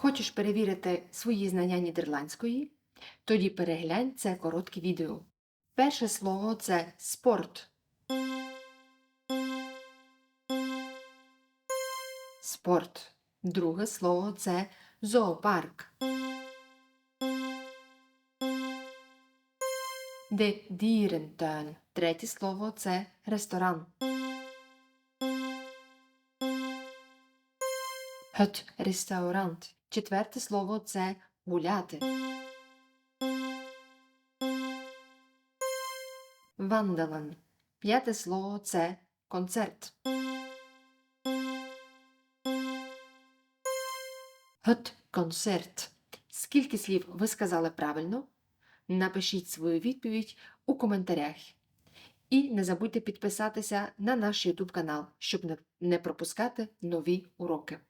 Хочеш перевірити свої знання нідерландської? Тоді переглянь це коротке відео. Перше слово це спорт. Спорт. Друге слово це зоопарк. De dierentuin. Третє слово це ресторан. Het restaurant. Четверте слово це гуляти. Wandelen. П'яте слово це концерт. Het концерт. Скільки слів ви сказали правильно? Напишіть свою відповідь у коментарях. І не забудьте підписатися на наш YouTube канал, щоб не пропускати нові уроки.